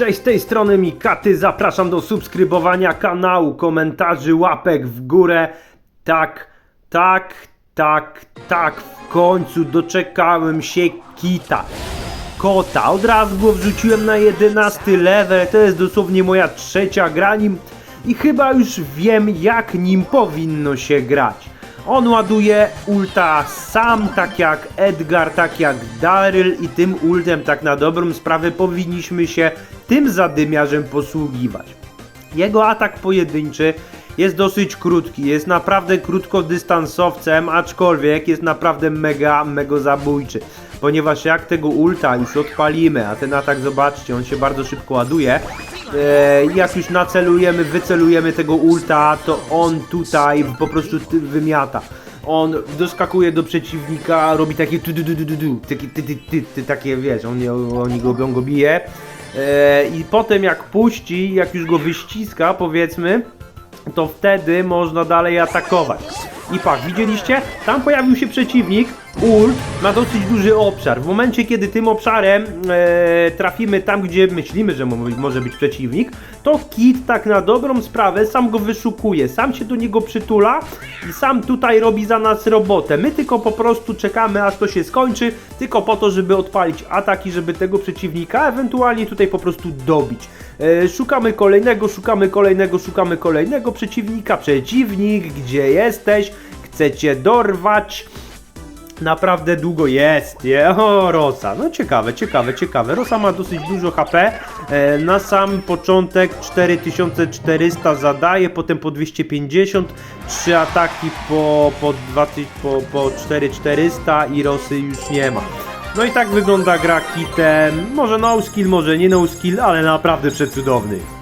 Cześć, z tej strony Mikaty, zapraszam do subskrybowania kanału, komentarzy, łapek w górę. Tak, tak, tak, tak, w końcu doczekałem się kita. Kota, od razu go wrzuciłem na 11 level, to jest dosłownie moja trzecia gra nim i chyba już wiem jak nim powinno się grać. On ładuje ulta sam, tak jak Edgar, tak jak Daryl i tym ultem tak na dobrą sprawę powinniśmy się tym zadymiarzem posługiwać. Jego atak pojedynczy jest dosyć krótki, jest naprawdę krótkodystansowcem, aczkolwiek jest naprawdę mega, mega zabójczy. Ponieważ jak tego ulta już odpalimy, a ten atak zobaczcie, on się bardzo szybko ładuje, e, jak już nacelujemy, wycelujemy tego ulta, to on tutaj po prostu wymiata. On doskakuje do przeciwnika, robi takie tu takie ty, ty, ty, ty, takie wiesz, on, go, on go bije. E, I potem jak puści, jak już go wyściska powiedzmy, to wtedy można dalej atakować. I pak, widzieliście? Tam pojawił się przeciwnik, ult, ma dosyć duży obszar. W momencie, kiedy tym obszarem e, trafimy tam, gdzie myślimy, że mo- może być przeciwnik, to Kit tak na dobrą sprawę sam go wyszukuje, sam się do niego przytula i sam tutaj robi za nas robotę. My tylko po prostu czekamy, aż to się skończy, tylko po to, żeby odpalić ataki, żeby tego przeciwnika ewentualnie tutaj po prostu dobić. E, szukamy kolejnego, szukamy kolejnego, szukamy kolejnego przeciwnika. Przeciwnik, gdzie jesteś? Chcecie dorwać? Naprawdę długo jest, nie? O, Rosa. No ciekawe, ciekawe, ciekawe. Rosa ma dosyć dużo HP. E, na sam początek 4400 zadaje, potem po 250, trzy ataki po, po, 2000, po, po 4400 i Rosy już nie ma. No i tak wygląda gra kitem. Może no skill, może nie no skill, ale naprawdę przecudowny.